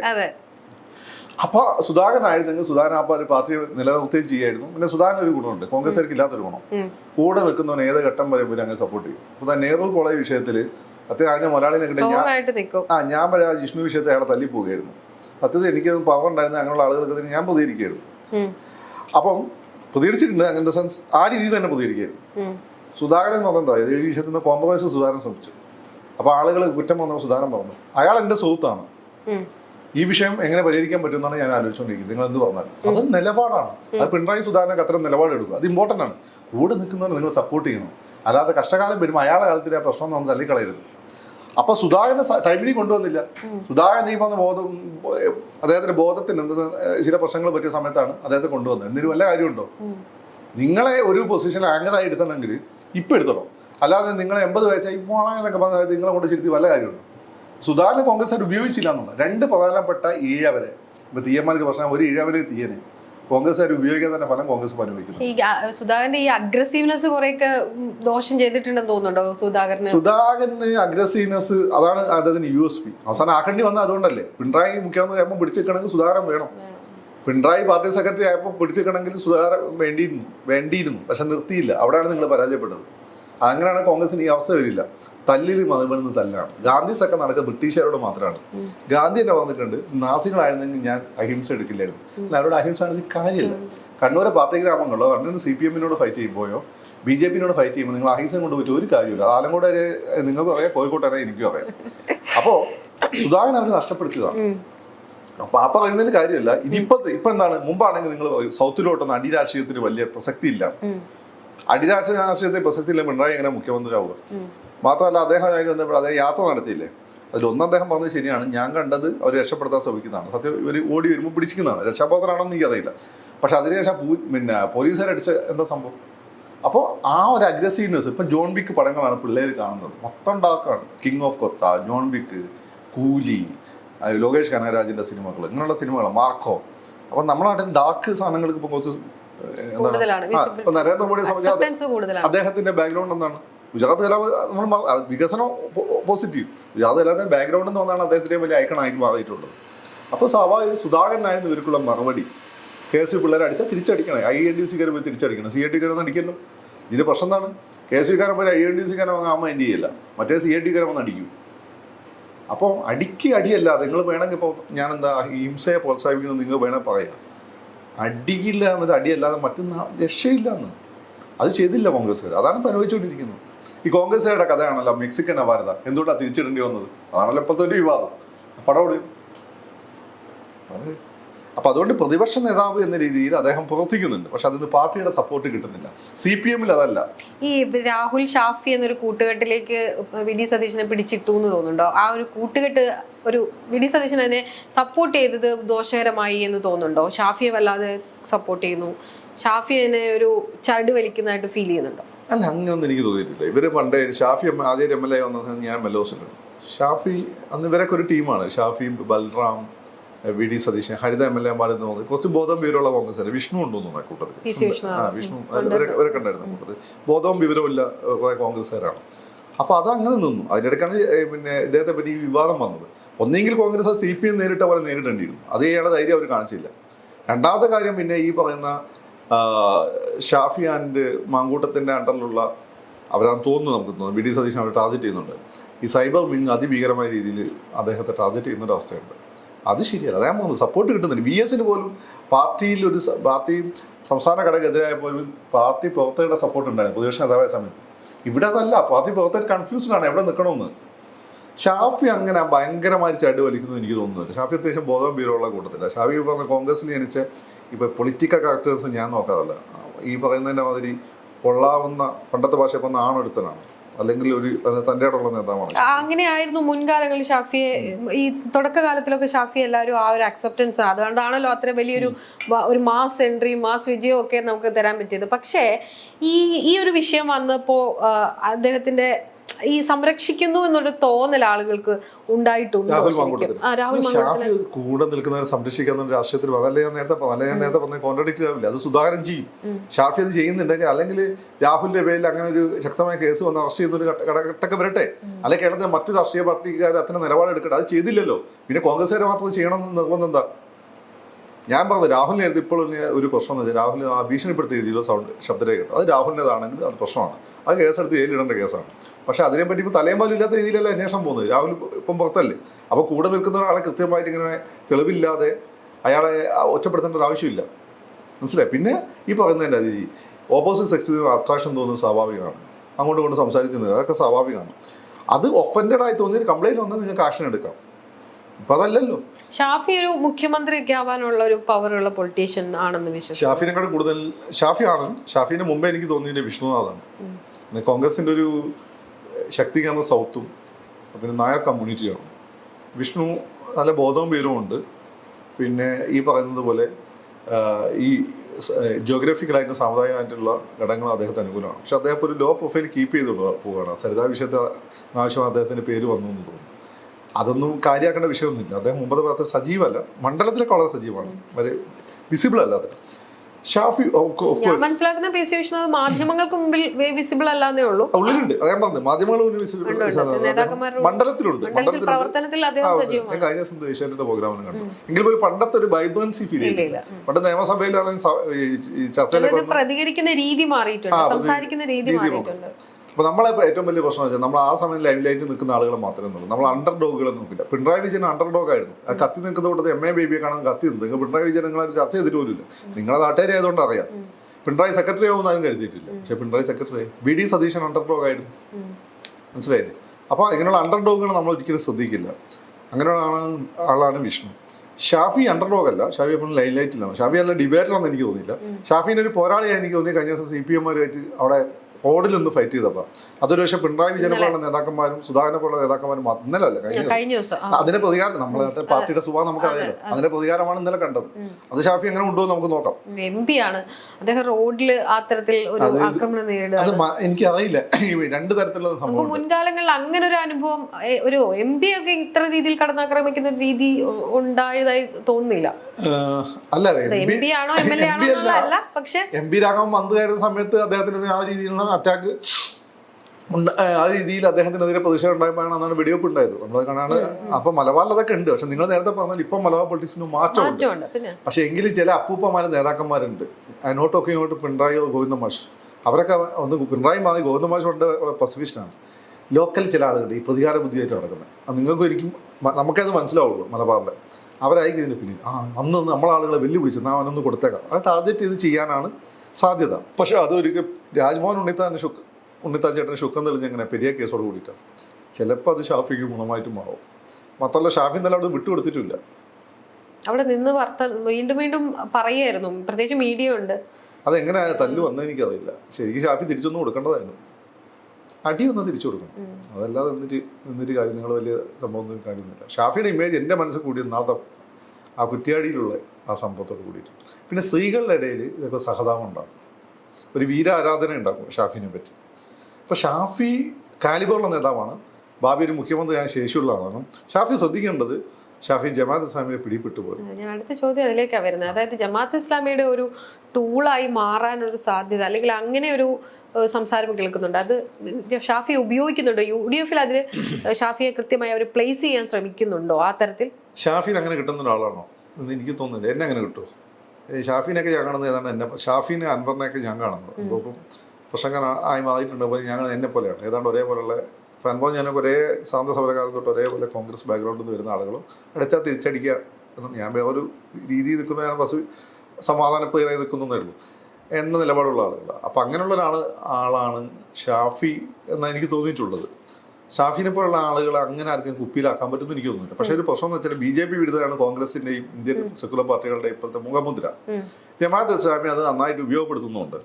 അതെ അപ്പൊ സുധാകരനായിരുന്നെങ്കിൽ സുധാകരൻ ആ ഒരു പാർട്ടി നിലനിർത്തുകയും ചെയ്യായിരുന്നു പിന്നെ സുധാകരൻ ഒരു ഗുണമുണ്ട്. കോൺഗ്രസ്സുകാർക്ക് ഇല്ലാത്തൊരു ഗുണം. കൂടെ നിൽക്കുന്നവൻ ഏത് ഘട്ടം വരെ ഇവർ അങ്ങനെ സപ്പോർട്ട് ചെയ്യും. അപ്പൊ നെഹ്റു കോളേജ് വിഷയത്തിൽ അത്യാവശ്യം അതിന്റെ മലയാളിനെ കിട്ടി ഞാൻ ആ ഞാൻ പറയാ ജിഷ്ണു വിഷയത്തെ അയാളെ തല്ലി പോവുകയായിരുന്നു. സത്യത്തിൽ എനിക്കത് പവർ ഉണ്ടായിരുന്ന. അങ്ങനെയുള്ള ആളുകൾക്ക് ഞാൻ പ്രതികരിക്കുകയായിരുന്നു. അപ്പം പ്രതികരിച്ചിട്ടുണ്ട് അങ്ങനത്തെ സെൻസ് ആ രീതിയിൽ തന്നെ പ്രതികരിക്കുകയായിരുന്നു. സുധാകരൻ എന്ന് പറഞ്ഞാൽ ഈ വിഷയത്തിൽ നിന്ന് കോംപ്രമൈസ് സുധാകരൻ ശ്രമിച്ചു. അപ്പോൾ ആളുകൾ കുറ്റം വന്നപ്പോൾ സുധാകരൻ പറഞ്ഞു. അയാൾ എന്റെ സുഹൃത്താണ്. ഈ വിഷയം എങ്ങനെ പരിഹരിക്കാൻ പറ്റുമെന്നാണ് ഞാൻ ആലോചിച്ചുകൊണ്ടിരിക്കുന്നത്. നിങ്ങൾ എന്ത് പറഞ്ഞാൽ അത് നിലപാടാണ്. അത് പിണറായി സുധാകരനൊക്കെ അത്ര നിലപാടെടുക്കുക. അത് ഇമ്പോർട്ടന്റ് ആണ്. കൂടെ നിൽക്കുന്നവരെ നിങ്ങൾ സപ്പോർട്ട് ചെയ്യണം. അല്ലാതെ കഷ്ടകാലം വരുമ്പോൾ അയാളെ കാലത്തിൽ ആ പ്രശ്നം നമ്മൾ തള്ളിക്കളയരുത്. അപ്പൊ സുധാകരനെ ടൈമിലി കൊണ്ടുവന്നില്ല. സുധാകരൻ ഈ പറഞ്ഞ ബോധം അദ്ദേഹത്തിന്റെ ബോധത്തിന് എന്ത് ചില പ്രശ്നങ്ങൾ പറ്റിയ സമയത്താണ് അദ്ദേഹത്തെ കൊണ്ടുവന്നത്. എന്തിനു വല്ല കാര്യമുണ്ടോ? നിങ്ങളെ ഒരു പൊസിഷൻ ആങ്കറായി എടുത്തണമെങ്കിൽ ഇപ്പം എടുത്തണം അല്ലാതെ നിങ്ങളെ എൺപത് വയസ്സായി പോണെന്നൊക്കെ പറഞ്ഞാൽ നിങ്ങളെ കൊണ്ട് ശരിക്കും വല്ല കാര്യമുണ്ടോ? സുധാകരനെ കോൺഗ്രസ് ആയിട്ട് ഉപയോഗിച്ചില്ല എന്നുള്ള രണ്ട് പ്രധാനപ്പെട്ട ഈഴവരെ. ഇപ്പൊ തീയന്മാർക്ക് പ്രശ്നം ഒരു ഈഴവരെ തീയനെ. കോൺഗ്രസ് ആയിട്ട് ഉപയോഗിക്കാൻ തന്നെ ഫലം കോൺഗ്രസ് അനുഭവിക്കുന്നു ഈ സുധാകരന്റെ ഈ അഗ്രസീവ്നെസ് കുറെയൊക്കെ ദോഷം ചെയ്തിട്ടുണ്ടെന്ന് തോന്നുന്നുണ്ടോ സുധാകരന്? സുധാകരന് അഗ്രസീവ്നെസ് അതാണ് അദ്ദേഹത്തിന് യു എസ് പി. അവസാനം ആക്കണ്ടി വന്നത് അതുകൊണ്ടല്ലേ. പിണറായി മുഖ്യമന്ത്രി ആയപ്പോൾ പിടിച്ചിരിക്കണമെങ്കിൽ സുധാകരൻ വേണം. പിണറായി പാർട്ടി സെക്രട്ടറി ആയപ്പോൾ പിടിച്ചിരിക്കണമെങ്കിൽ സുധാകരൻ വേണ്ടിയിരുന്നു വേണ്ടിയിരുന്നു. പക്ഷെ നിർത്തിയില്ല. അവിടെയാണ് നിങ്ങൾ പരാജയപ്പെട്ടത്. അങ്ങനെയാണ് കോൺഗ്രസിന് ഈ അവസ്ഥ വരില്ല. തല്ലിൽ മതപ്പെടുന്ന തല്ലാണ്. ഗാന്ധി ഒക്കെ നടക്കുക ബ്രിട്ടീഷുകാരോട് മാത്രമാണ്. ഗാന്ധി എന്നെ പറഞ്ഞിട്ടുണ്ട് നാസികളായിരുന്നെങ്കിൽ ഞാൻ അഹിംസ എടുക്കില്ലായിരുന്നു. അവരോട് അഹിംസ ആണെങ്കിൽ കാര്യമില്ല. കണ്ണൂരെ പാർട്ടി ഗ്രാമങ്ങളോ കണ്ണൂർ സി പി എമ്മിനോട് ഫൈറ്റ് ചെയ്യുമ്പോഴോ ബി ജെ പിന്നോട് ഫൈറ്റ് ചെയ്യുമ്പോൾ നിങ്ങൾ അഹിംസം കൊണ്ട് പറ്റിയ ഒരു കാര്യമില്ല. ആലങ്കോട് വരെ നിങ്ങൾക്ക് അറിയാം കോഴിക്കോട്ട് വരെ എനിക്കും അറിയാം അപ്പോൾ സുധാകരൻ അവരെ നഷ്ടപ്പെടുത്തിയതാണ്. അപ്പൊ ആ പറയുന്നതിന് കാര്യമില്ല. ഇനിയിപ്പോ ഇപ്പൊ എന്താണ്? മുമ്പാണെങ്കിൽ നിങ്ങൾ സൗത്തിലോട്ടൊന്നും അടിരാഷ്ട്രീയത്തിന് വലിയ പ്രസക്തി ഇല്ല അടിരാഷ്ട്രീയ രാഷ്ട്രീയത്തെ പ്രസക്തിയില്ല പിണറായി എങ്ങനെ മുഖ്യമന്ത്രി ആവുക മാത്രമല്ല അദ്ദേഹം അതിന് വന്നപ്പോൾ അദ്ദേഹം യാത്ര നടത്തിയില്ലേ? അതിൽ ഒന്ന് അദ്ദേഹം പറഞ്ഞത് ശരിയാണ് ഞാൻ കണ്ടത് അവർ രക്ഷപ്പെടുത്താൻ ശ്രമിക്കുന്നതാണ്. സത്യം ഇവർ ഓടി വരുമ്പോൾ പിടിച്ചിരിക്കുന്നതാണ്. രക്ഷാബോധനാണെന്ന് എനിക്കറിയില്ല. പക്ഷെ അതിനുശേഷം പൂ- പിന്നെ പോലീസുകാരടിച്ച എന്താ സംഭവം? അപ്പോൾ ആ ഒരു അഗ്രസീവ്നെസ് ഇപ്പം ജോൺ ബിക്ക് പടങ്ങളാണ് പിള്ളേർ കാണുന്നത്. മൊത്തം ഡാർക്കാണ്. King of Kotha John Wick Coolie Lokesh കനകരാജിന്റെ സിനിമകൾ ഇങ്ങനെയുള്ള സിനിമകൾ മാർക്കോ. അപ്പം നമ്മുടെ നാട്ടിൽ ഡാർക്ക് സാധനങ്ങൾക്ക് ഇപ്പം കുറച്ച് ആ, നരേന്ദ്രമോദിയെ സംബന്ധിച്ച് അദ്ദേഹത്തിന്റെ ബാക്ക്ഗ്രൗണ്ട് എന്താണ്? ഗുജറാത്ത് നമ്മൾ ആ, വികസനം പോസിറ്റീവ് ഗുജറാത്ത് കലാപത്തിന്റെ ബാക്ക്ഗ്രൗണ്ട് എന്ന് പറഞ്ഞാണ് അദ്ദേഹത്തിന്റെ വലിയ ഐക്കണായിട്ട് മാറിയിട്ടുള്ളത്. അപ്പോൾ സ്വാഭാവിക സുധാകരനായിരുന്നു ഇവർക്കുള്ള മറുപടി. കെ എസ് യു പിള്ളേരെ അടിച്ചാൽ തിരിച്ചടിക്കണേ. ഐ എൻ ഡി സിക്കാരെ പോയി തിരിച്ചടിക്കണം. സി എ ടിക്കാരൊന്നും അടിക്കല്ലോ. ഇതിന്റെ പ്രശ്നം എന്താണ്? കെ എസ് യുക്കാരൻ പോയി ഐ എൻ ഡി സിക്കാരൻ വന്ന് അമ്മ എൻഡ് ചെയ്യില്ല മറ്റേ സി എ ടിക്കാരൻ വന്ന് അടിക്കും. അപ്പോൾ അടിക്ക് അടിയല്ല. നിങ്ങൾ വേണമെങ്കിൽ ഇപ്പോൾ ഞാൻ എന്താ ഹിംസയെ പ്രോത്സാഹിപ്പിക്കുന്നത് നിങ്ങൾ വേണമെങ്കിൽ പറയാം. അടിയില്ല അത് അടിയല്ലാതെ മറ്റൊന്ന് രക്ഷയില്ല എന്ന് അത് ചെയ്തില്ല കോൺഗ്രസ്സുകാർ അതാണ് അനുഭവിച്ചുകൊണ്ടിരിക്കുന്നത് ഈ കോൺഗ്രസ്സുകാരുടെ കഥയാണല്ലോ മെക്സിക്കൻ അപാരത. എന്തുകൊണ്ടാണ് തിരിച്ചിടേണ്ടി വന്നത്? അതാണല്ലോ ഇപ്പോഴത്തെ ഒരു വിവാദം. പടം അപ്പൊ അതുകൊണ്ട് പ്രതിപക്ഷ നേതാവ് എന്ന രീതിയിൽ അദ്ദേഹം പ്രവർത്തിക്കുന്നുണ്ട്. പക്ഷെ അതിന് പാർട്ടിയുടെ സപ്പോർട്ട് കിട്ടുന്നില്ല. സി പി എമ്മിൽ അതല്ല. ഈ രാഹുൽ ഷാഫി എന്നൊരു കൂട്ടുകെട്ടിലേക്ക് വി ഡി സതീശനെ പിടിച്ചിട്ടു എന്ന് തോന്നുന്നുണ്ടോ? ആ ഒരു കൂട്ടുകെട്ട് ഒരു വി ഡി സതീശൻ അതിനെ സപ്പോർട്ട് ചെയ്തത് ദോഷകരമായി എന്ന് തോന്നുന്നുണ്ടോ? ഷാഫിയെ വല്ലാതെ സപ്പോർട്ട് ചെയ്യുന്നു. ഷാഫി അതിനെ ഒരു ചരട് വലിക്കുന്നതായിട്ട് ഫീൽ ചെയ്യുന്നുണ്ടോ? അല്ല അങ്ങനെയൊന്നും എനിക്ക് തോന്നിയിട്ടില്ല. ഇവർ പണ്ട് ഷാഫി ആദ്യം എം എൽ എ വന്നത് ഞാൻ മെല്ലോസിനുണ്ട് ഷാഫി അന്ന് ഇവരൊക്കെ ഒരു ടീമാണ്. ഷാഫിയും Balram V D Satheesan Haritha M L എമാരിൽ എന്ന് പറഞ്ഞത് കുറച്ച് ബോധം വിവരമുള്ള കോൺഗ്രസ് വിഷ്ണു ഉണ്ടോന്നു ആ കൂട്ടത്തിൽ വിഷ്ണു, ആ വിഷ്ണു. ഇവരൊക്കെ ഉണ്ടായിരുന്നു കൂട്ടത്തിൽ ബോധവും വിവരവും ഇല്ല കുറെ കോൺഗ്രസ്സുകാരാണ്. അപ്പൊ അത് അങ്ങനെ നിന്നു. അതിനിടയ്ക്കാണ് പിന്നെ ഇദ്ദേഹത്തെ പറ്റി ഈ വിവാദം വന്നത്. ഒന്നെങ്കിൽ കോൺഗ്രസ് സി പി എം നേരിട്ട് അവരെ നേരിടേണ്ടിയിരുന്നു. അത് ചെയ്യാനുള്ള ധൈര്യം അവർ കാണിച്ചില്ല. രണ്ടാമത്തെ കാര്യം പിന്നെ ഈ പറയുന്ന ആ, ഷാഫി ആൻഡ് മാങ്കൂട്ടത്തിന്റെ അണ്ടറിലുള്ള അവരാന്ന് തോന്നുന്നു നമുക്ക് തോന്നുന്നു. വി ഡി സതീശൻ അവർ ടാർജറ്റ് ചെയ്യുന്നുണ്ട്. ഈ സൈബർ വിങ് അതിഭീകരമായ രീതിയിൽ അദ്ദേഹത്തെ ടാർജറ്റ് ചെയ്യുന്ന ഒരു അവസ്ഥയുണ്ട്. അത് ശരിയാണ് അതാ പറഞ്ഞത്. സപ്പോർട്ട് കിട്ടുന്നില്ല. വി എസിന് പോലും പാർട്ടിയിൽ ഒരു പാർട്ടി സംസ്ഥാന ഘടകെതിരായ പോലും പാർട്ടി പ്രവർത്തകരുടെ സപ്പോർട്ട് ഉണ്ടായിരുന്നു. പ്രതിപക്ഷ നേതാവായ സമയത്ത്. ഇവിടെ അതല്ല. പാർട്ടി പ്രവർത്തകർ കൺഫ്യൂസ്ഡാണ് എവിടെ നിൽക്കണമെന്ന് ഷാഫി അങ്ങനെ ഭയങ്കരമായി ചടി വലിക്കുന്നത് എനിക്ക് തോന്നുന്നില്ല. ഷാഫി അത്യാവശ്യം ബോധം വീരമുള്ള കൂട്ടത്തില്ല ഷാഫി പറഞ്ഞ കോൺഗ്രസിൽ ജനിച്ച ഇപ്പൊ പൊളിറ്റിക്കൽ കറക്ടേഴ്സ് ഞാൻ നോക്കാറില്ല. ഈ പറയുന്നതിന്റെ മാതിരി കൊള്ളാവുന്ന പണ്ടത്തെ ഭാഷ പറഞ്ഞ ആണെടുത്തനാണ് അല്ലെങ്കിൽ ഒരു തന്റെ നേതാവാണ്. അങ്ങനെയായിരുന്നു മുൻകാലങ്ങളിൽ ഷാഫിയെ ഈ തുടക്കകാലത്തിലൊക്കെ ഷാഫി എല്ലാവരും ആ ഒരു അക്സെപ്റ്റൻസ് അതുകൊണ്ടാണല്ലോ അത്ര വലിയൊരു ഒരു മാസ് എൻട്രി മാസ് വിജയം ഒക്കെ നമുക്ക് തരാൻ പറ്റിയത്. പക്ഷേ ഈ ഈ ഒരു വിഷയം വന്നപ്പോ അദ്ദേഹത്തിന്റെ ഈ സംരക്ഷിക്കുന്നു എന്നൊരു തോന്നൽ ആളുകൾക്ക് ഉണ്ടായിട്ടുണ്ട് ഷാഫി കൂടെ നിൽക്കുന്നവരെ സംരക്ഷിക്കുന്ന രാഷ്ട്രീയത്തിൽ അതല്ല ഞാൻ നേരത്തെ പറഞ്ഞത് ഞാൻ നേരത്തെ പറഞ്ഞ കോൺട്രഡിക്റ്റ് ആവില്ല അത് സുധാകരൻ ചെയ്യും. ഷാഫി അത് ചെയ്യുന്നുണ്ടെങ്കിൽ അല്ലെങ്കിൽ രാഹുലിന്റെ പേരിൽ അങ്ങനെ ഒരു ശക്തമായ കേസ് വന്ന് അറസ്റ്റ് ചെയ്യുന്ന ഒരു ഘട്ട- ഘട്ടമൊക്കെ വരട്ടെ. അല്ലെങ്കിൽ കേരളത്തിലെ മറ്റു രാഷ്ട്രീയ പാർട്ടിക്കാർ അത്ര നിലപാടെടുക്കട്ടെ. അത് ചെയ്തില്ലല്ലോ. പിന്നെ കോൺഗ്രസ്സുകാരെ മാത്രം ചെയ്യണമെന്ന് നിർബന്ധം എന്താ? ഞാൻ പറഞ്ഞു രാഹുലിനെ എഴുതി ഇപ്പോൾ ഒരു- പ്രശ്നം എന്ന് വെച്ചാൽ രാഹുൽ ആ ഭീഷണിപ്പെടുത്തിയ രീതിയിലോ സൗണ്ട് ശബ്ദരേഖ കിട്ടും അത് രാഹുലിന്റെതാണെങ്കിൽ അത് പ്രശ്നമാണ്. അത് കേസെടുത്ത് ജയിലിടേണ്ട കേസാണ്. പക്ഷെ അതിനെപ്പറ്റി ഇപ്പോൾ തലയും പോലും ഇല്ലാത്ത രീതിയിലല്ല അന്വേഷണം പോകുന്നത്. രാഹുൽ ഇപ്പം പുറത്തല്ലേ? അപ്പോൾ കൂടെ നിൽക്കുന്ന ഒരാളെ കൃത്യമായിട്ട് ഇങ്ങനെ തെളിവില്ലാതെ അയാളെ ഒറ്റപ്പെടുത്തേണ്ട ഒരു ആവശ്യമില്ല. മനസ്സിലായി? പിന്നെ ഈ പറയുന്നതിന്റെ അത് ഓപ്പോസിറ്റ് സെക്സിന് അട്രാക്ഷൻ തോന്നുന്നത് സ്വാഭാവികമാണ്. അങ്ങോട്ടും ഇങ്ങോട്ടും സംസാരിക്കുന്നത് അതൊക്കെ സ്വാഭാവികമാണ്. അത് ഒഫൻഡഡ് ആയി തോന്നിയൊരു കംപ്ലൈന്റ് വന്നാൽ നിങ്ങൾക്ക് ആക്ഷൻ എടുക്കാം. ഇപ്പം അതല്ലല്ലോ. ഷാഫി ഒരു മുഖ്യമന്ത്രിയൊക്കെ ആവാനുള്ള ഒരു പവറുള്ള പൊളിറ്റീഷ്യൻ ആണെന്ന് വിശ്വസിച്ചു ഷാഫിനെക്കാൾ കൂടുതൽ ഷാഫി ആണ്. ഷാഫിന്റെ മുമ്പേ എനിക്ക് തോന്നിയത് വിഷ്ണുനാഥാണ്. കോൺഗ്രസിന്റെ ഒരു ശക്തി കേന്ദ്ര സൗത്തും പിന്നെ നായർ കമ്മ്യൂണിറ്റിയാണ് വിഷ്ണു നല്ല ബോധവും പേരും ഉണ്ട്. പിന്നെ ഈ പറയുന്നത് പോലെ ഈ ജോഗ്രഫിക്കലായിട്ട് സമുദായമായിട്ടുള്ള ഘടകങ്ങൾ അദ്ദേഹത്തിന് അനുകൂലമാണ്. പക്ഷെ അദ്ദേഹം ഒരു ലോ പ്രൊഫൈൽ കീപ്പ് ചെയ്ത് പോവുകയാണ് സരിതാ വിഷയത്തെ ആവശ്യം അദ്ദേഹത്തിന്റെ പേര് വന്നു എന്ന് തോന്നുന്നു. അതൊന്നും കാര്യമാക്കേണ്ട വിഷയമൊന്നുമില്ല. അദ്ദേഹം മുമ്പത് ഭാഗത്ത് സജീവല്ല. മണ്ഡലത്തിലൊക്കെ വളരെ സജീവമാണ്. വളരെ വിസിബിൾ അല്ല അത്. ഷാഫി മനസ്സിലാക്കുന്ന പി സി വിഷ്ണു മാധ്യമങ്ങൾക്ക് മുമ്പിൽ വിസിബിൾ അല്ലാന്നേ ഉള്ളൂ. ഉള്ളിലുണ്ട്. ഞാൻ പറഞ്ഞു മാധ്യമങ്ങൾ മണ്ഡലത്തിലുണ്ട്. ഞാൻ കഴിഞ്ഞ ദിവസം ഏഷ്യാനെറ്റിന്റെ പ്രോഗ്രാമിന് കണ്ടു. എങ്കിലും ഒരു പണ്ടത്തെ ഒരു വൈബ്രൻസി ഫീൽ ഇല്ല. പണ്ട് നിയമസഭയിലാണെങ്കിൽ ചർച്ചയിലൊക്കെ പ്രതികരിക്കുന്ന രീതി മാറിയിട്ടുണ്ട്. സംസാരിക്കുന്ന രീതി മാറിയിട്ടുണ്ട്. അപ്പൊ നമ്മളെ ഏറ്റവും വലിയ പ്രശ്നം വെച്ചാൽ നമ്മൾ ആ സമയം ലൈവ് ലൈറ്റ് നിൽക്കുന്ന ആളുകൾ മാത്രമേ നോക്കൂ നമ്മൾ അണ്ടർ ഡോഗുകളെ നോക്കില്ല. പിണറായി വിജയൻ അണ്ടർ ഡോഗ് ആയിരുന്നു. ആ കത്തി നിൽക്കുന്ന കൂട്ടത്തിൽ എം എ ബേബിയെ കാണാൻ കത്തി നിന്ന്. നിങ്ങൾ പിണറായി വിജയൻ നിങ്ങൾ ചർച്ച ചെയ്തിട്ട് പോലില്ല നിങ്ങളെ നാട്ടുകാരെ ആയതുകൊണ്ട് അറിയാം. പിണറായി സെക്രട്ടറി ആവുമെന്ന് ആരും കരുതിയിട്ടില്ല. പക്ഷേ Pinarayi secretary B D Satheesan underdog ആയിരുന്നു മനസ്സിലായില്ലേ? അപ്പോൾ ഇങ്ങനെയുള്ള അണ്ടർ ഡോഗുകൾ നമ്മൾ ഒരിക്കലും ശ്രദ്ധിക്കില്ല. അങ്ങനെയുള്ള ആളാണ് വിഷ്ണു. ഷാഫി അണ്ടർ ഡോഗ് അല്ല. ഷാഫി എപ്പോഴും ലൈൻ ലൈറ്റിലാണ്. ഷാഫി അല്ല ഡിബേറ്റർ എനിക്ക് തോന്നിയില്ല. ഷാഫിന്റെ ഒരു പോരാളിയായി എനിക്ക് തോന്നി കഴിഞ്ഞ ദിവസം സി പി എമ്മാരുമായിട്ട് അവിടെ റോഡിൽ നിന്ന് ഫൈറ്റ് ചെയ്തപ്പോൾ അതൊരു പക്ഷേ പിണറായി വിജയനെ പോലുള്ള നേതാക്കന്മാരും സുധാകരനെ പോലുള്ള നേതാക്കന്മാരും ഇന്നലല്ല കഴിഞ്ഞ ദിവസം. അതിന്റെ പ്രതികാരം നമ്മളെ പാർട്ടിയുടെ സുഭാ നമുക്ക് അറിയാലോ അതിന്റെ പ്രതികാരമാണ് ഇന്നലെ കണ്ടത്. അത് ഷാഫി എങ്ങനെ ഉണ്ടോ നമുക്ക് നോക്കാം. എം പി ആണ്. അദ്ദേഹം റോഡിൽ ആ തരത്തിൽ ഒരു ആക്രമണം നേരിടുക അത് എനിക്ക് അറിയില്ല. രണ്ട് തരത്തിലുള്ള സംഭവം മുൻകാലങ്ങളിൽ അങ്ങനെ ഒരു അനുഭവം ഒരു എം പി ഒക്കെ ഇത്ര രീതിയിൽ കടന്നാക്രമിക്കുന്ന രീതി ഉണ്ടായതായി തോന്നുന്നില്ല. അല്ല എം പി ആണോ എം എൽ എ ആണോ അല്ല. പക്ഷെ എം പി രാഘവൻ വന്നു കയറുന്ന സമയത്ത് അദ്ദേഹത്തിന് ആ രീതിയിലുള്ള അറ്റാക്ക് ആ രീതിയിൽ അദ്ദേഹത്തിനെതിരെ പ്രതിഷേധം ഉണ്ടായപ്പോഴാണ് അന്നാണ് വെടിവെപ്പ് ഉണ്ടായത്. നമ്മൾ കാണാണ്. അപ്പൊ മലബാറിൽ അതൊക്കെ ഉണ്ട്. പക്ഷെ നിങ്ങൾ നേരത്തെ പറഞ്ഞാൽ ഇപ്പം മലബാർ പൊളിറ്റിക്സിന് മാറ്റമുണ്ട്. പക്ഷെ എങ്കിലും ചില അപ്പൂപ്പന്മാരും നേതാക്കന്മാരുണ്ട്. അതിനോട്ടൊക്കെ ഇങ്ങോട്ട് പിണറായി ഗോവിന്ദ മാഷ് അവരൊക്കെ ഒന്ന് പിണറായി മാറി ഗോവിന്ദ മാഷ് കൊണ്ട് പസിഫിസ്റ്റാണ് ലോക്കൽ ചില ആളുകളുണ്ട്. ഈ പ്രതികാര ബുദ്ധിയായിട്ട് നടക്കുന്നത്. അത് നിങ്ങൾക്ക് ഒരിക്കും നമുക്കത് മനസ്സിലാവുള്ളൂ മലബാറിലെ. അവരായിരിക്കും ഇതിന് പിന്നിൽ. ആ അന്ന് നമ്മളാളുകളെ വെല്ലുവിളിച്ചു. നാം അവനൊന്ന് കൊടുത്തേക്കാം. ആ ടാർഗറ്റ് ചെയ്ത് ചെയ്യാനാണ് സാധ്യത. പക്ഷെ അതൊരിക്കൽ രാജ്മോഹൻ ഉണ്ണിത്താൻ ശുക് ഉണ്ണിത്താൻ ചേട്ടന് ശുക്കം തെളിഞ്ഞ് എങ്ങനെ പെരിയ കേസോട് കൂടിയിട്ടാണ്. ചിലപ്പോൾ അത് ഷാഫിക്ക് ഗുണമായിട്ട് മാറും. മാത്രമല്ല ഷാഫി ഇന്നലെ അവിടെ വിട്ടുകൊടുത്തിട്ടില്ല അവിടെ നിന്ന് വർത്ത വീണ്ടും വീണ്ടും പറയായിരുന്നു പ്രത്യേകിച്ച് മീഡിയ ഉണ്ട്. അതെങ്ങനെ തല്ല് വന്നത് എനിക്കറിയില്ല. ശരിക്കും ഷാഫി തിരിച്ചൊന്നും കൊടുക്കേണ്ടതായിരുന്നു. അടി ഒന്ന് തിരിച്ചു കൊടുക്കണം അതല്ലാതെ നിന്നിട്ട് നിന്നിട്ട് കാര്യം നിങ്ങൾ വലിയ സംഭവമൊന്നും കാര്യമൊന്നുമില്ല. ഷാഫിയുടെ ഇമേജ് എന്റെ മനസ്സിൽ കൂടി നാളത്തെ ആ കുറ്റിയാടിയിലുള്ള ആ സംഭവത്തോട് കൂടിയിട്ട്. പിന്നെ സ്ത്രീകളുടെ ഇടയിൽ ഇതൊക്കെ സഹതാപം ഉണ്ടാകും. ഒരു വീര ആരാധന ഉണ്ടാക്കും ഷാഫിനെ പറ്റി. അപ്പോൾ ഷാഫി കാലിബറുള്ള നേതാവാണ്. ബാബി ഒരു മുഖ്യമന്ത്രിയായ ശേഷിയുള്ള ആളാണ്. ഷാഫി ശ്രദ്ധിക്കേണ്ടത് ഷാഫി ജമാഅത്ത് ഇസ്ലാമിയെ പിടിപ്പെട്ടു പോയി. ഞാൻ അടുത്ത ചോദ്യം അതിലേക്കാണ് വരുന്നത്. അതായത് ജമാഅത്ത് ഇസ്ലാമിയുടെ ഒരു ടൂളായി മാറാനൊരു സാധ്യത അല്ലെങ്കിൽ അങ്ങനെ ഒരു സംസാരം കേൾക്കുന്നുണ്ട്. അത് ഷാഫി ഉപയോഗിക്കുന്നുണ്ടോ? യു ഡി എഫിൽ അതിൽ ഷാഫിയെ കൃത്യമായി അവർ പ്ലേസ് ചെയ്യാൻ ശ്രമിക്കുന്നുണ്ടോ ആ തരത്തിൽ? ഷാഫിയിൽ അങ്ങനെ കിട്ടുന്ന ഒരാളാണോ? എന്ന് എനിക്ക് തോന്നുന്നില്ല. എന്നെ അങ്ങനെ കിട്ടുമോ ഷാഫീനൊക്കെ ഞാൻ കാണുന്നത് ഏതാണ് എന്നെ ഷാഫിനെ അൻവറിനെയൊക്കെ ഞാൻ കാണുന്നത് ഇപ്പം പ്രസംഗം ആയി മാറിയിട്ടുണ്ട്. പോലെ ഞങ്ങൾ എന്നെ പോലെയാണ്. ഏതാണ്ട് ഒരേപോലെയുള്ള ഇപ്പം അൻവർ ഞാനൊക്കെ ഒരേ സ്വാതന്ത്ര്യ സമരകാലം തൊട്ട് ഒരേപോലെ കോൺഗ്രസ് ബാക്ക്ഗ്രൗണ്ടിൽ നിന്ന് വരുന്ന ആളുകളും അടച്ചാൽ തിരിച്ചടിക്കുക എന്നും ഞാൻ ഒരു രീതിയിൽ നിൽക്കുന്ന ഞാൻ ബസ് സമാധാനപ്രിയനായി നിൽക്കുന്നേ ഉള്ളൂ. എന്ന നിലപാടുള്ള ആളുകളാണ്. അപ്പം അങ്ങനെയുള്ള ഒരാൾ ആളാണ് ഷാഫി എന്നാണ് എനിക്ക് തോന്നിയിട്ടുള്ളത്. ഷാഫിനെ പോലുള്ള ആളുകൾ അങ്ങനെ ആർക്കും കുപ്പിയിലാക്കാൻ പറ്റുമെന്ന് എനിക്ക് തോന്നുന്നില്ല. പക്ഷെ ഒരു പ്രശ്നം എന്ന് വെച്ചാൽ ബി ജെ പി വിടുന്നതാണ് കോൺഗ്രസിന്റെയും ഇന്ത്യൻ സെക്കുലർ പാർട്ടികളുടെ ഇപ്പോഴത്തെ മുഖമുദ്ര. ജമാഅത്ത് ഇസ്ലാമി അത് നന്നായിട്ട് ഉപയോഗപ്പെടുത്തുന്നുണ്ട്.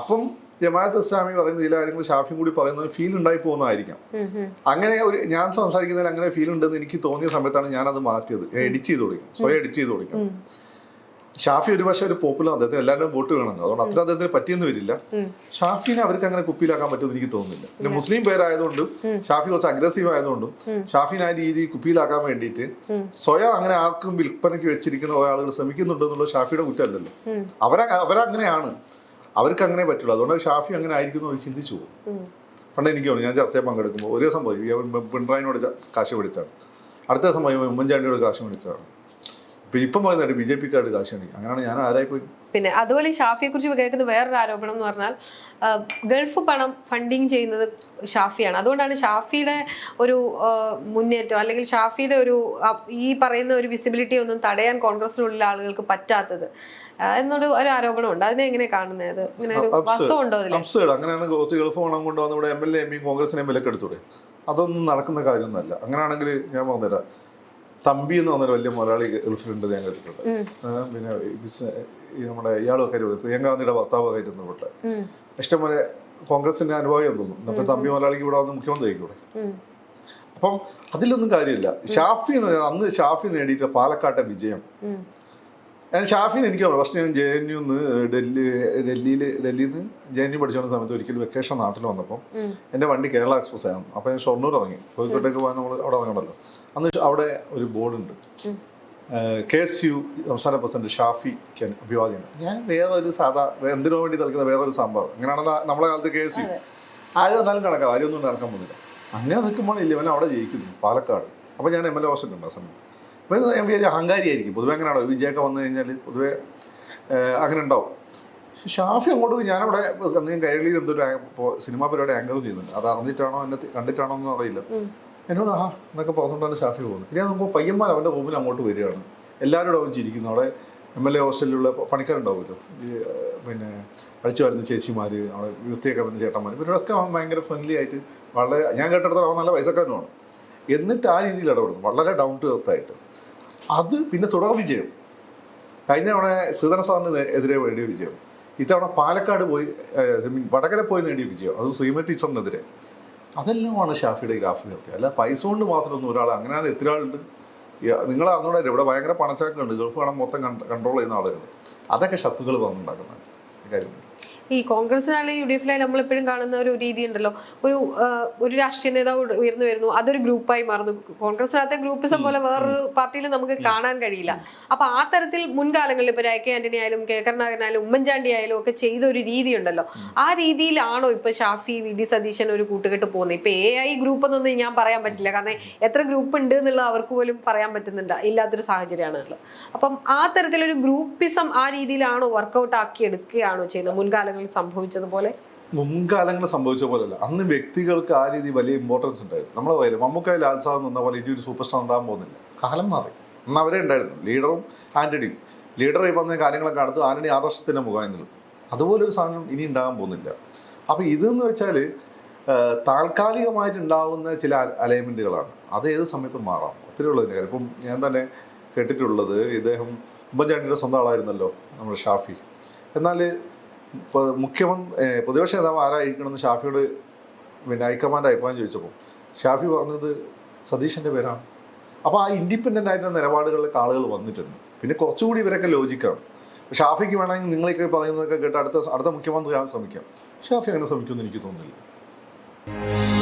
അപ്പം ജമാഅത്ത് ഇസ്ലാമി പറയുന്ന ചില കാര്യങ്ങൾ ഷാഫിയും കൂടി പറയുന്നത് ഫീൽ ഉണ്ടായി പോകുന്നതായിരിക്കാം. അങ്ങനെ ഒരു ഞാൻ സംസാരിക്കുന്നതിൽ അങ്ങനെ ഫീൽ ഉണ്ടെന്ന് എനിക്ക് തോന്നിയ സമയത്താണ് ഞാൻ അത് മാറ്റിയത് എഡിറ്റ് ചെയ്ത് തുടങ്ങി. സ്വയം എഡിറ്റ് ചെയ്ത് തുടങ്ങി. ഷാഫി ഒരു പക്ഷേ ഒരു പോപ്പുലർ അദ്ദേഹത്തിന് എല്ലാവരും വോട്ട് വേണമെന്ന്. അതുകൊണ്ട് അത്ര അദ്ദേഹത്തിന് പറ്റിയെന്ന് വരില്ല. ഷാഫിനെ അവർക്ക് അങ്ങനെ കുപ്പിയിലാക്കാൻ പറ്റുമെന്ന് എനിക്ക് തോന്നുന്നില്ല. പിന്നെ മുസ്ലിം പേരായതുകൊണ്ടും ഷാഫി കുറച്ച് അഗ്രസീവ് ആയതുകൊണ്ടും ഷാഫിനെ ആ രീതി കുപ്പിയിലാക്കാൻ വേണ്ടിയിട്ട് സ്വയം അങ്ങനെ ആർക്കും വിൽപ്പനയ്ക്ക് വെച്ചിരിക്കുന്ന ഒരാളുകൾ ശ്രമിക്കുന്നുണ്ട് എന്നുള്ളത് ഷാഫിയുടെ കുറ്റമല്ലല്ലോ. അവര അവരങ്ങനെയാണ്. അവർക്ക് അങ്ങനെ പറ്റുള്ളൂ. അതുകൊണ്ട് ഷാഫി അങ്ങനെ ആയിരിക്കുന്നു അവർ ചിന്തിച്ചു പോകും. പണ്ട് എനിക്ക് തോന്നുന്നു ഞാൻ ചർച്ചയിൽ പങ്കെടുക്കുമ്പോൾ ഒരേ സംഭവം ഈ പിണറായിനോട് ച- കാശ് പിടിച്ചാണ് അടുത്ത സമയം ഉമ്മൻചാണ്ടിയോട് കാശ് മേടിച്ചതാണ് ഇപ്പം പറയുന്നത് ബി ജെ പിക്കാരുടെ കാർഡ് കാശാണി അങ്ങനെയാണ് ഞാൻ ആരായിപ്പോയി? പിന്നെ അതുപോലെ ഷാഫിയെ കുറിച്ച് കേൾക്കുന്ന വേറൊരു ആരോപണം എന്ന് പറഞ്ഞാൽ ഗൾഫ് പണം ഫണ്ടിങ് ചെയ്യുന്നത് ഷാഫിയാണ്. അതുകൊണ്ടാണ് ഷാഫിയുടെ ഒരു മുന്നേറ്റം അല്ലെങ്കിൽ ഷാഫിയുടെ ഒരു ഈ പറയുന്ന ഒരു വിസിബിലിറ്റി ഒന്നും തടയാൻ കോൺഗ്രസിനുള്ള ആളുകൾക്ക് പറ്റാത്തത് എന്നൊരു ഒരു ആരോപണമുണ്ട് അതിനെ എങ്ങനെ കാണുന്നത് ഇങ്ങനെ ഒരു അങ്ങനെയാണ് ഗൾഫ് പണം കൊണ്ടുവന്ന് ഇവിടെ എം എൽ എ എം കോൺഗ്രസിനെ വിലക്കെടുത്തൂടെ? അതൊന്നും നടക്കുന്ന കാര്യമൊന്നുമല്ല. അങ്ങനെയാണെങ്കിൽ ഞാൻ പറഞ്ഞുതരാം. തമ്പി എന്ന് പറഞ്ഞൊരു വലിയ മലയാളി ഗൾഫിലുണ്ട് ഞാൻ കേട്ടിട്ടുണ്ട്. പിന്നെ നമ്മുടെ ഇയാളൊക്കെ പ്രിയങ്ക ഗാന്ധിയുടെ ഭർത്താവ് ഇവിടെ ഉം, ഇഷ്ടംപോലെ കോൺഗ്രസിന്റെ അനുഭവം തോന്നുന്നു അപ്പൊ തമ്പി മലയാളിക്ക് ഇവിടെ വന്ന് മുഖ്യമന്ത്രി ആയിക്കൂടെ? അപ്പം അതിലൊന്നും കാര്യമില്ല. ഷാഫി എന്ന് അന്ന് ഷാഫി നേടിയിട്ട് പാലക്കാട്ടെ വിജയം. ഞാൻ ഷാഫിന് എനിക്ക് ഫസ്റ്റ് ഞാൻ ജെ എൻ യു ഡൽഹി ഡൽഹിയിൽ ഡൽഹിയിൽ നിന്ന് ജെ എൻ യു പഠിച്ചുകൊണ്ട സമയത്ത് ഒരിക്കലും വെക്കേഷൻ നാട്ടിൽ വന്നപ്പോൾ എന്റെ വണ്ടി കേരള എക്സ്പ്രസ് ആയിരുന്നു അപ്പോൾ ഞാൻ ഷൊർണൂർ ഇറങ്ങി. കോഴിക്കോട്ടേക്ക് പോകാൻ നമ്മൾ അവിടെ ഇറങ്ങണമല്ലോ. അന്ന് അവിടെ ഒരു ബോർഡുണ്ട്. കെ എസ് യു സംസ്ഥാന പ്രസിഡന്റ് ഷാഫി കെൻ അഭിവാദ്യം ഞാൻ വേറെ ഒരു സാധാ എന്തിനു വേണ്ടി കളിക്കുന്ന വേറെ ഒരു സംഭവം. അങ്ങനെയാണല്ലോ നമ്മളെ കാലത്ത് കെ എസ് യു. ആരും എന്നാലും നടക്കാം. ആരും ഒന്നും നടക്കാൻ പോകുന്നില്ല. അങ്ങനെ നിൽക്കുമ്പോൾ ഇല്ലവൻ അവിടെ ജയിക്കുന്നു പാലക്കാട്. അപ്പോൾ ഞാൻ എം എൽ എ ഹോസ്റ്റലുണ്ട് ആ സമയത്ത്. അപ്പോൾ ഞാൻ വിചാരിച്ച അഹങ്കാരിയായിരിക്കും പൊതുവെ അങ്ങനെയാണോ വിജയൊക്കെ വന്നു കഴിഞ്ഞാൽ പൊതുവെ അങ്ങനെ ഉണ്ടാവും. പക്ഷെ ഷാഫി അങ്ങോട്ട് പോയി ഞാനവിടെ എന്തെങ്കിലും കൈരളിയിൽ എന്തൊരു സിനിമാ പരിപാടി ആങ്കർ ചെയ്യുന്നുണ്ട്. അത് അറിഞ്ഞിട്ടാണോ എന്നെ കണ്ടിട്ടാണോ എന്ന് അറിയില്ല. എന്നോട് ആ എന്നൊക്കെ പറഞ്ഞുകൊണ്ടാണ് ഷാഫി പോകുന്നത്. പിന്നെ നോക്കുമ്പോൾ പയ്യന്മാർ അവന്റെ റൂമിൽ അങ്ങോട്ട് വരികയാണ്. എല്ലാവരും അവൻ ചിരിക്കുന്നു. അവിടെ എം എൽ എ ഹോസ്റ്റലിലുള്ള പണിക്കാരുണ്ടാവുമല്ലോ. ഈ പിന്നെ അടിച്ചു വരുന്ന ചേച്ചിമാർ അവിടെ വൃത്തിയൊക്കെ വരുന്ന ചേട്ടന്മാർ ഇവരോടൊക്കെ അവൻ ഭയങ്കര ഫ്രണ്ട്ലി ആയിട്ട് വളരെ ഞാൻ കേട്ടിടത്തോളം അവൻ നല്ല പൈസക്കാരനുമാണ്. എന്നിട്ട് ആ രീതിയിൽ ഇടപെടുന്നു. വളരെ ഡൗൺ ടു എർത്ത് ആയിട്ട്. അത് പിന്നെ തുടർ വിജയം. കഴിഞ്ഞ തവണ ശ്രീധര സാറിന് എതിരെ നേടിയ വിജയം. ഇത്തവണ പാലക്കാട് പോയി ഐ മീൻ വടകര പോയി നേടിയ വിജയം. അത് ശ്രീമതി ടീച്ചറിനെതിരെ. അതെല്ലാമാണ് ഷാഫിയുടെ ഗ്രാഫിൽ നിർത്തിയത് അല്ല പൈസ കൊണ്ട് മാത്രമൊന്നും ഒരാൾ അങ്ങനെയാണ് എത്ര ആളുണ്ട്? നിങ്ങൾ അറിഞ്ഞൂടെ ഇവിടെ ഭയങ്കര പണച്ചാക്കുണ്ട് ഗൾഫ് കാണാൻ മൊത്തം കൺട്രോൾ ചെയ്യുന്ന ആളുകൾ. അതൊക്കെ ശത്രുക്കൾ വന്നുണ്ടാക്കുന്നതാണ്. കാര്യം. ഈ കോൺഗ്രസിനായാലും യു ഡി എഫിലായി നമ്മൾ എപ്പോഴും കാണുന്ന ഒരു രീതി ഉണ്ടല്ലോ ഒരു ഒരു രാഷ്ട്രീയ നേതാവ് ഉയർ- ഉയർന്നു വരുന്നു. അതൊരു ഗ്രൂപ്പായി മാറുന്നു. കോൺഗ്രസിനകത്തെ ഗ്രൂപ്പിസം പോലെ വേറൊരു പാർട്ടിയിൽ നമുക്ക് കാണാൻ കഴിയില്ല. അപ്പൊ ആ തരത്തിൽ മുൻകാലങ്ങളിൽ ഇപ്പൊ രാജ് കെ ആന്റണി ആയാലും കെ കരുണാകരനായാലും ഉമ്മൻചാണ്ടി ആയാലും ഒക്കെ ചെയ്ത ഒരു രീതി ഉണ്ടല്ലോ ആ രീതിയിലാണോ ഇപ്പൊ ഷാഫി വി. ഡി. സതീശൻ ഒരു കൂട്ടുകെട്ട് പോകുന്നത്? ഇപ്പൊ എ ഐ ഗ്രൂപ്പ് എന്നൊന്നും ഞാൻ പറയാൻ പറ്റില്ല. കാരണം എത്ര ഗ്രൂപ്പ് ഉണ്ട് എന്നുള്ളത് അവർക്ക് പോലും പറയാൻ പറ്റുന്നുണ്ട്. ഇല്ലാത്തൊരു സാഹചര്യമാണ് അപ്പം ആ തരത്തിലൊരു ഗ്രൂപ്പിസം ആ രീതിയിലാണോ വർക്ക്ഔട്ട് ആക്കി എടുക്കുകയാണോ ചെയ്യുന്നത് മുൻകാലങ്ങളിൽ സംഭവിച്ചതുപോലെ? മുൻകാലങ്ങളിൽ സംഭവിച്ച പോലെയല്ല. അന്ന് വ്യക്തികൾക്ക് ആ രീതി വലിയ ഇമ്പോർട്ടൻസ് ഉണ്ടായിരുന്നു. നമ്മളെ പറയില്ല മമ്മൂക്കായി ലാൽ സാർ നിന്ന പോലെ ഇനി ഒരു സൂപ്പർ സ്റ്റാർ ഉണ്ടാകാൻ പോകുന്നില്ല. കാലം മാറി. അന്ന് അവരെ ഉണ്ടായിരുന്നു. ലീഡറും ആന്റണിയും. ലീഡർ ഈ പറഞ്ഞ കാര്യങ്ങളൊക്കെ അടുത്ത് ആന്റണി ആദർശത്തിന്റെ മുഖമായി നിൽക്കും. അതുപോലെ ഒരു സാധനം ഇനി ഉണ്ടാകാൻ പോകുന്നില്ല. അപ്പോൾ ഇതെന്ന് വെച്ചാൽ താൽക്കാലികമായിട്ടുണ്ടാവുന്ന ചില അലൈൻമെന്റുകളാണ് അത് ഏത് സമയത്തും മാറാം. ഒത്തിരി ഉള്ളതിന്റെ കാര്യം. ഇപ്പം ഞാൻ തന്നെ കേട്ടിട്ടുള്ളത് ഇദ്ദേഹം ഉമ്മൻചാണ്ടിയുടെ സ്വന്തം ആളായിരുന്നല്ലോ നമ്മുടെ ഷാഫി. എന്നാൽ മുഖ്യമന്ത്രി പ്രതിപക്ഷ നേതാവ് ആരായിരിക്കണമെന്ന് ഷാഫിയോട് പിന്നെ ഹൈക്കമാൻഡ് അഭിപ്രായം ചോദിച്ചപ്പോൾ ഷാഫി പറഞ്ഞത് സതീഷിന്റെ പേരാണ്. അപ്പോൾ ആ ഇൻഡിപെൻഡന്റ് ആയിട്ടുള്ള നിലപാടുകളിലേക്ക് ആളുകൾ വന്നിട്ടുണ്ട്. പിന്നെ കുറച്ചുകൂടി ഇവരൊക്കെ ലോജിക്കാണ്. ഷാഫിക്ക് വേണമെങ്കിൽ നിങ്ങളൊക്കെ പറയുന്നതൊക്കെ കേട്ട് അടുത്ത അടുത്ത മുഖ്യമന്ത്രി ആകാൻ ശ്രമിക്കാം. ഷാഫി അങ്ങനെ ശ്രമിക്കുമെന്ന് എനിക്ക് തോന്നുന്നില്ല.